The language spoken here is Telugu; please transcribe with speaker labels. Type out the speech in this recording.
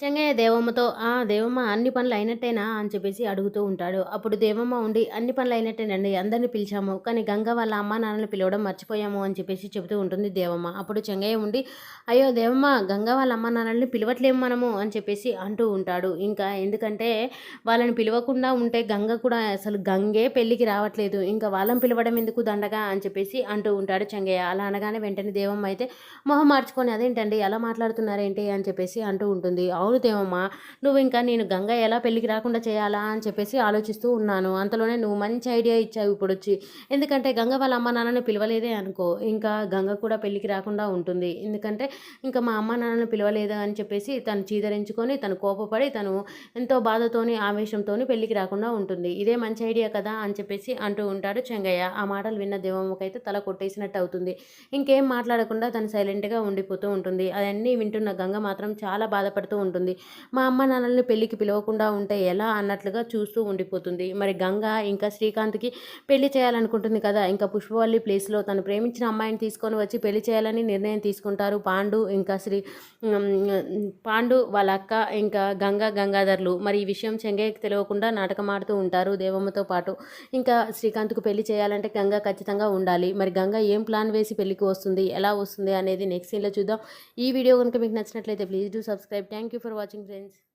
Speaker 1: చెంగయ్య దేవమ్మతో ఆ దేవమ్మ అన్ని పనులు అయినట్టేనా? అని చెప్పేసి అడుగుతూ ఉంటాడు. అప్పుడు దేవమ్మ ఉండి అన్ని పనులు అయినట్టేనండి అందరిని పిలిచాము కానీ గంగ వాళ్ళ అమ్మ నాన్నలు పిలవడం మర్చిపోయాము అని చెప్పేసి చెబుతూ ఉంటుంది దేవమ్మ. అప్పుడు చెంగయ్య ఉండి అయ్యో దేవమ్మ గంగ వాళ్ళ అమ్మ నాన్నల్ని పిలవట్లేము మనము అని చెప్పేసి అంటూ ఉంటాడు. ఇంకా ఎందుకంటే వాళ్ళని పిలవకుండా ఉంటే గంగ కూడా అసలు గంగే పెళ్ళికి రావట్లేదు. ఇంకా వాళ్ళని పిలవడం ఎందుకు దండగా అని చెప్పేసి అంటూ ఉంటాడు చెంగయ్య. అలా అనగానే వెంటనే దేవమ్మ అయితే మొహం మార్చుకొని అదేంటండి అలా మాట్లాడుతున్నారేంటి? అని చెప్పేసి అంటూ ఉంటుంది. అవును దేవమ్మా నువ్వు ఇంకా నేను గంగ ఎలా పెళ్ళికి రాకుండా చేయాలా అని చెప్పేసి ఆలోచిస్తూ ఉన్నాను. అంతలోనే నువ్వు మంచి ఐడియా ఇచ్చావు ఇప్పుడు వచ్చి ఎందుకంటే గంగ వాళ్ళ అమ్మ నాన్నని పిలవలేదే అనుకో. ఇంకా గంగ కూడా పెళ్ళికి రాకుండా ఉంటుంది. ఎందుకంటే ఇంకా మా అమ్మ నాన్నని పిలవలేదు అని చెప్పేసి తను చీదరించుకొని తను కోపపడి తను ఎంతో బాధతోని ఆవేశంతోని పెళ్ళికి రాకుండా ఉంటుంది. ఇదే మంచి ఐడియా కదా అని చెప్పేసి అంటూ ఉంటాడు చెంగయ్య. ఆ మాటలు విన్న దేవమ్మకైతే తల కొట్టేసినట్టు అవుతుంది. ఇంకేం మాట్లాడకుండా తను సైలెంట్గా ఉండిపోతూ ఉంటుంది. అవన్నీ వింటున్న గంగ మాత్రం చాలా బాధపడుతూ ఉంటుంది. మా అమ్మ నాన్నల్ని పెళ్ళికి పిలవకుండా ఉంటే ఎలా అన్నట్లుగా చూస్తూ ఉండిపోతుంది. మరి గంగ ఇంకా శ్రీకాంత్కి పెళ్ళి చేయాలనుకుంటుంది కదా ఇంకా పుష్పవల్లి ప్లేస్లో తను ప్రేమించిన అమ్మాయిని తీసుకొని వచ్చి పెళ్ళి చేయాలని నిర్ణయం తీసుకుంటారు. పాండు ఇంకా శ్రీ పాండు వాళ్ళ అక్క ఇంకా గంగ గంగాధర్లు. మరి ఈ విషయం చెంగయ్యకి తెలియకుండా నాటకం ఆడుతూ ఉంటారు దేవమ్మతో పాటు. ఇంకా శ్రీకాంత్కు పెళ్ళి చేయాలంటే గంగ ఖచ్చితంగా ఉండాలి. మరి గంగ ఏం ప్లాన్ వేసి పెళ్ళికి వస్తుంది ఎలా వస్తుంది అనేది నెక్స్ట్ సీన్లో చూద్దాం. ఈ వీడియో కనుక మీకు నచ్చినట్లయితే please do subscribe. Thank you for for watching friends.